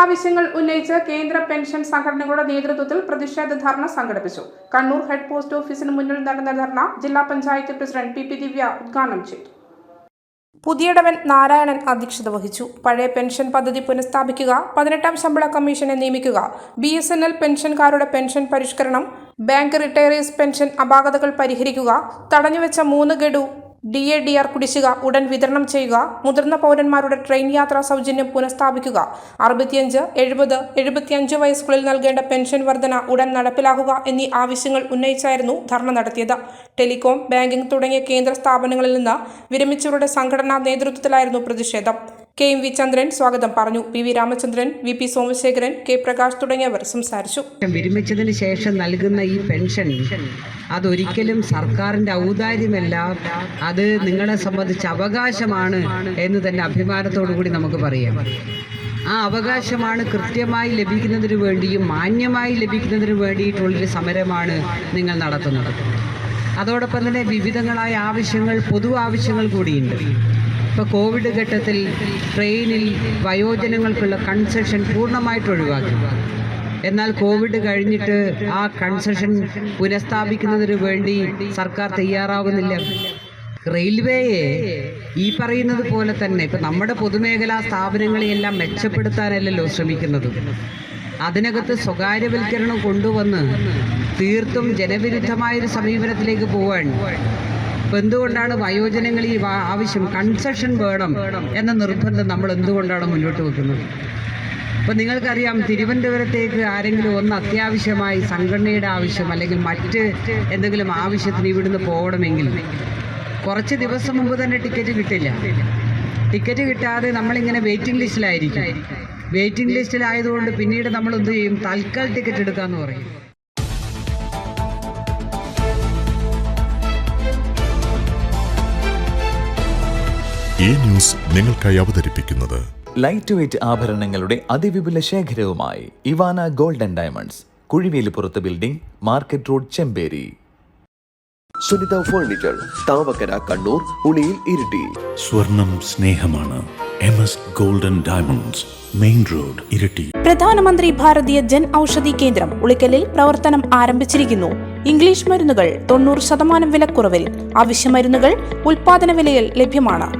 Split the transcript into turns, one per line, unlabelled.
ആവശ്യങ്ങൾ ഉന്നയിച്ച് കേന്ദ്ര പെൻഷൻ സംഘടനകളുടെ നേതൃത്വത്തിൽ പ്രതിഷേധ ധർണ സംഘടിപ്പിച്ചു. കണ്ണൂർ ഹെഡ് പോസ്റ്റ് ഓഫീസിന് മുന്നിൽ നടന്ന ധർണ ജില്ലാ panchayat president P P Divya ഉദ്ഘാടനം ചെയ്തു. പുതിയടവൻ നാരായണൻ അധ്യക്ഷത വഹിച്ചു. പഴയ പെൻഷൻ പദ്ധതി പുനഃസ്ഥാപിക്കുക പതിനെട്ടാം ശമ്പള കമ്മീഷനെ നിയമിക്കുക ബി എസ് എൻ എൽ പെൻഷൻകാരുടെ പെൻഷൻ പരിഷ്കരണം ബാങ്ക് റിട്ടയറേഴ്സ് പെൻഷൻ അപാകതകൾ പരിഹരിക്കുക തടഞ്ഞുവെച്ച മൂന്ന് ഗഡു ഡി എ ഡി ആർ കുടിശ്ശിക ഉടൻ വിതരണം ചെയ്യുക മുതിർന്ന പൗരന്മാരുടെ ട്രെയിൻ യാത്രാ സൗജന്യം പുനഃസ്ഥാപിക്കുക. അറുപത്തിയഞ്ച് എഴുപത് എഴുപത്തിയഞ്ച് വയസ്സുകളിൽ നൽകേണ്ട പെൻഷൻ വർധന ഉടൻ നടപ്പിലാക്കുക എന്നീ ആവശ്യങ്ങൾ ഉന്നയിച്ചായിരുന്നു ധർണ നടത്തിയത്. ടെലികോം ബാങ്കിംഗ് തുടങ്ങിയ കേന്ദ്ര സ്ഥാപനങ്ങളിൽ നിന്ന് വിരമിച്ചവരുടെ സംഘടനാ നേതൃത്വത്തിലായിരുന്നു പ്രതിഷേധം. കെ എം വി ചന്ദ്രൻ സ്വാഗതം പറഞ്ഞു. P V Ramachandran V P Somasekharan K Prakash തുടങ്ങിയവർ സംസാരിച്ചു.
വിരമിച്ചതിന് ശേഷം നൽകുന്ന ഈ പെൻഷൻ അതൊരിക്കലും സർക്കാരിന്റെ ഔദാര്യമല്ല. അത് നിങ്ങളെ സംബന്ധിച്ച് അവകാശമാണ് എന്ന് തന്നെ അഭിമാനത്തോടു കൂടി നമുക്ക് പറയാം. ആ അവകാശമാണ് കൃത്യമായി ലഭിക്കുന്നതിന് വേണ്ടിയും മാന്യമായി ലഭിക്കുന്നതിന് വേണ്ടിയിട്ടുള്ളൊരു സമരമാണ് നിങ്ങൾ നടത്തുന്നത്. അതോടൊപ്പം തന്നെ വിവിധങ്ങളായ ആവശ്യങ്ങൾ പൊതു ആവശ്യങ്ങൾ കൂടിയുണ്ട്. ഇപ്പോൾ കോവിഡ് ഘട്ടത്തിൽ ട്രെയിനിൽ വയോജനങ്ങൾക്കുള്ള കൺസെഷൻ പൂർണമായിട്ട് ഒഴിവാക്കി. എന്നാൽ കോവിഡ് കഴിഞ്ഞിട്ട് ആ കൺസെഷൻ പുനഃസ്ഥാപിക്കുന്നതിന് വേണ്ടി സർക്കാർ തയ്യാറാവുന്നില്ല. റെയിൽവേയെ ഈ പറയുന്നത് പോലെ തന്നെ ഇപ്പം നമ്മുടെ പൊതുമേഖലാ സ്ഥാപനങ്ങളെയെല്ലാം മെച്ചപ്പെടുത്താനല്ലല്ലോ ശ്രമിക്കുന്നത്. അതിനകത്ത് സ്വകാര്യവൽക്കരണം കൊണ്ടുവന്ന് തീർത്തും ജനവിരുദ്ധമായൊരു സമീപനത്തിലേക്ക് പോവാൻ എന്തുകൊണ്ടാണ് വയോജനങ്ങൾ ഈ ആവശ്യം കൺസെഷൻ വേണം എന്ന നിർബന്ധം നമ്മൾ എന്തുകൊണ്ടാണ് മുന്നോട്ട് വെക്കുന്നത്? ഇപ്പം നിങ്ങൾക്കറിയാം തിരുവനന്തപുരത്തേക്ക് ആരെങ്കിലും ഒന്ന് അത്യാവശ്യമായി സംഘടനയുടെ ആവശ്യം അല്ലെങ്കിൽ മറ്റ് എന്തെങ്കിലും ആവശ്യത്തിന് ഇവിടുന്ന് പോകണമെങ്കിൽ കുറച്ച് ദിവസം മുമ്പ് തന്നെ ടിക്കറ്റ് കിട്ടില്ല. ടിക്കറ്റ് കിട്ടാതെ നമ്മളിങ്ങനെ വെയിറ്റിംഗ് ലിസ്റ്റിലായിരിക്കും വെയിറ്റിംഗ് ലിസ്റ്റിലായതുകൊണ്ട് പിന്നീട് നമ്മൾ എന്ത് ചെയ്യും? തൽക്കാൽ ടിക്കറ്റ് എടുക്കാമെന്ന് പറയും.
ഈ ന്യൂസ് നിങ്ങൾക്കായി അവതരിപ്പിക്കുന്നത്.
ലൈറ്റ് വെയ്റ്റ് ആഭരണങ്ങളുടെ അതിവിപുല ശേഖരവുമായി Ivana golden diamonds Kuzhivelippurath building market road Chemperi.
Sunitha furniture Thavakkara Kannur Uliyil Iritty.
സ്വർണം സ്നേഹമാണ്. M S golden diamonds main road Iritty.
പ്രധാനമന്ത്രി ഭാരതീയ ജൻ ഔഷധി കേന്ദ്രം ഉളിക്കലിൽ പ്രവർത്തനം ആരംഭിച്ചിരിക്കുന്നു. ഇംഗ്ലീഷ് മരുന്നുകൾ തൊണ്ണൂറ് ശതമാനം വിലക്കുറവിൽ. ആവശ്യ മരുന്നുകൾ ഉൽപാദന വിലയിൽ ലഭ്യമാണ്.